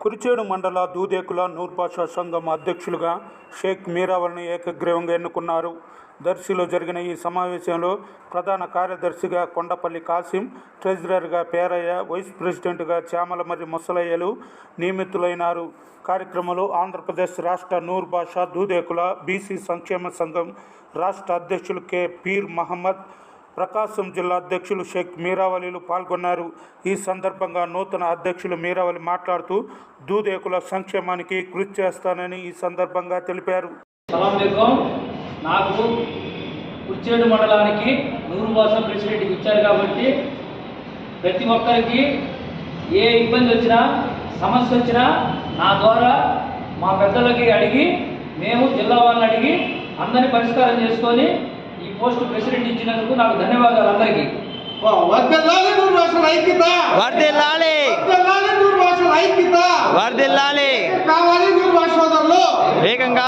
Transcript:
కురిచేడు మండల దూదేకుల నూర్పాషా సంఘం అధ్యక్షులుగా షేక్ మీరావల్ని ఏకగ్రీవంగా ఎన్నుకున్నారు. దర్శిలో జరిగిన ఈ సమావేశంలో ప్రధాన కార్యదర్శిగా కొండపల్లి కాసిం ట్రెజరర్గా పేరయ్య వైస్ ప్రెసిడెంట్గా చామలమర్రి ముసలయ్యలు నియమితులైనారు. కార్యక్రమంలో ఆంధ్రప్రదేశ్ రాష్ట్ర నూర్ భాషా దూదేకుల బీసీ సంక్షేమ సంఘం రాష్ట్ర అధ్యక్షులు కె. పీర్ మహమ్మద్ ప్రకాశం జిల్లా అధ్యక్షులు షేక్ మీరావలీలు పాల్గొన్నారు. ఈ సందర్భంగా నూతన అధ్యక్షులు మీరావలి మాట్లాడుతూ దూదేకుల సంక్షేమానికి కృషి చేస్తానని ఈ సందర్భంగా తెలిపారు. నాకు కుర్చేడు మండలానికి నూరు భాష ప్రెసిడెంట్కి ఇచ్చారు కాబట్టి ప్రతి ఒక్కరికి ఏ ఇబ్బంది వచ్చినా సమస్య వచ్చినా నా ద్వారా మా పెద్దలకి అడిగి మేము జిల్లా వాళ్ళని అడిగి అందరిని పరిష్కారం చేసుకొని ఈ పోస్ట్ ప్రెసిడెంట్ ఇచ్చినందుకు నాకు ధన్యవాదాలు అందరికీ. వర్దిల్లాలి నూరు భాషల ఐక్యత. వర్దిల్లాలి వర్దిల్లాలి నూరు భాషల ఐక్యత. వర్దిల్లాలి కావాలి నూరు భాష సోదరులు వేగంగా